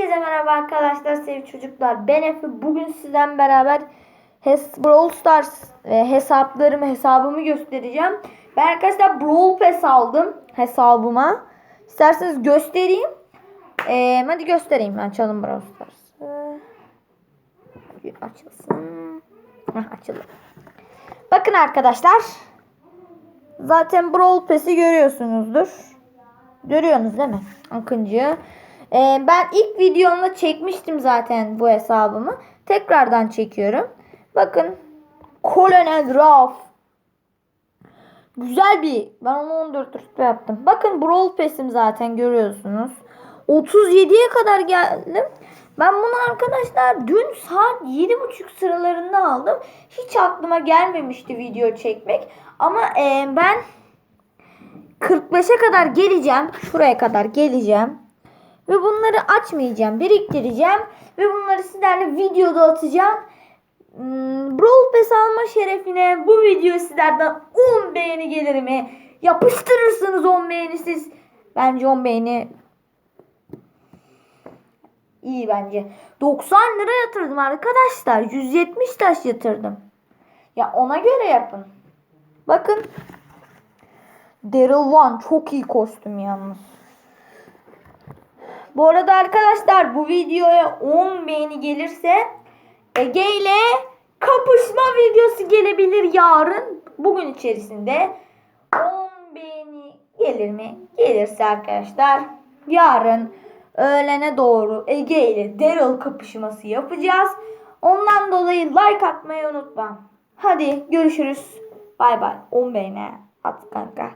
Herkese merhaba arkadaşlar sevgili çocuklar. Ben Efe. Bugün sizden beraber Hes Brawl Stars e, hesaplarımı hesabımı göstereceğim. Ben arkadaşlar Brawl Pass aldım hesabıma. İsterseniz göstereyim. E, hadi göstereyim. Açalım Brawl Stars'ı. Açılsın. Heh. Bakın arkadaşlar. Zaten Brawl Pass'i görüyorsunuzdur. Görüyorsunuz değil mi? Akıncı. Ee, ben ilk videomda çekmiştim zaten bu hesabımı. Tekrardan çekiyorum. Bakın. Colonel Ruff. Güzel bir. Ben onu 14 rütbe yaptım. Bakın Brawl Pass'im zaten görüyorsunuz. 37'ye kadar geldim. Ben bunu arkadaşlar dün saat 7.30 sıralarında aldım. Hiç aklıma gelmemişti video çekmek. Ama e, ben 45'e kadar geleceğim. Şuraya kadar geleceğim. Ve bunları açmayacağım. Biriktireceğim. Ve bunları sizlerle videoda atacağım. Hmm, Brawl Pass alma şerefine bu video sizlerden 10 beğeni gelir mi? Yapıştırırsınız 10 beğeni siz. Bence 10 beğeni iyi bence. 90 lira yatırdım arkadaşlar. 170 taş yatırdım. Ya ona göre yapın. Bakın. Daryl One çok iyi kostüm yalnız. Bu arada arkadaşlar bu videoya 10 beğeni gelirse Ege ile kapışma videosu gelebilir yarın. Bugün içerisinde 10 beğeni gelir mi? Gelirse arkadaşlar yarın öğlene doğru Ege ile Daryl kapışması yapacağız. Ondan dolayı like atmayı unutma. Hadi görüşürüz. Bay bay. 10 beğeni at kanka.